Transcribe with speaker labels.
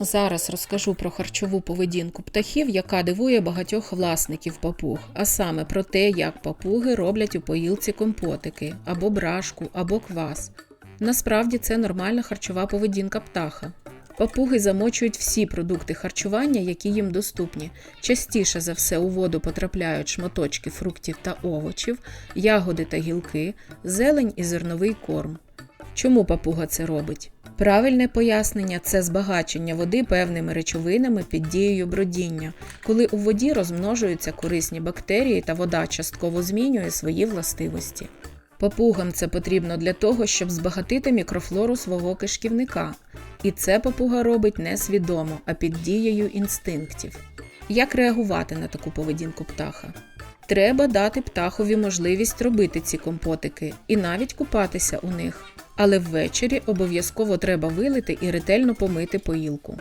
Speaker 1: Зараз розкажу про харчову поведінку птахів, яка дивує багатьох власників папуг, а саме про те, як папуги роблять у поїлці компотики, або брашку, або квас. Насправді це нормальна харчова поведінка птаха. Папуги замочують всі продукти харчування, які їм доступні. Частіше за все у воду потрапляють шматочки фруктів та овочів, ягоди та гілки, зелень і зерновий корм. Чому папуга це робить? Правильне пояснення це збагачення води певними речовинами під дією бродіння, коли у воді розмножуються корисні бактерії та вода частково змінює свої властивості. Папугам це потрібно для того, щоб збагатити мікрофлору свого кишківника. І це папуга робить несвідомо, а під дією інстинктів. Як реагувати на таку поведінку птаха? Треба дати птахові можливість робити ці компотики і навіть купатися у них. Але ввечері обов'язково треба вилити і ретельно помити поїлку.